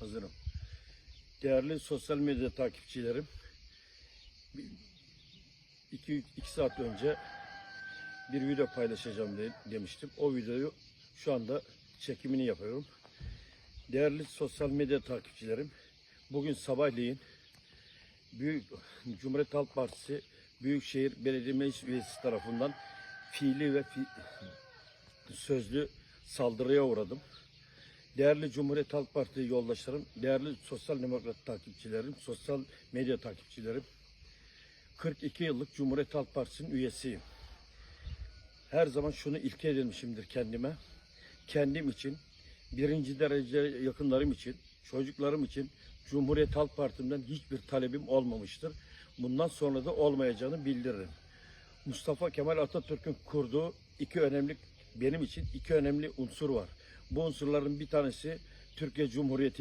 Hazırım. Değerli sosyal medya takipçilerim, 2 iki saat önce bir video paylaşacağım de- demiştim. O videoyu şu anda çekimini yapıyorum. Değerli sosyal medya takipçilerim, bugün sabahleyin Büyük Cumhuriyet Halk Partisi Büyükşehir Belediye Meclis Üyesi tarafından fiili ve fi- sözlü saldırıya uğradım. Değerli Cumhuriyet Halk Partisi yoldaşlarım, değerli sosyal demokrat takipçilerim, sosyal medya takipçilerim. 42 yıllık Cumhuriyet Halk Partisi'nin üyesiyim. Her zaman şunu ilke edinmişimdir kendime. Kendim için, birinci derece yakınlarım için, çocuklarım için Cumhuriyet Halk Parti'mden hiçbir talebim olmamıştır. Bundan sonra da olmayacağını bildiririm. Mustafa Kemal Atatürk'ün kurduğu iki önemli benim için iki önemli unsur var. Bu unsurların bir tanesi Türkiye Cumhuriyeti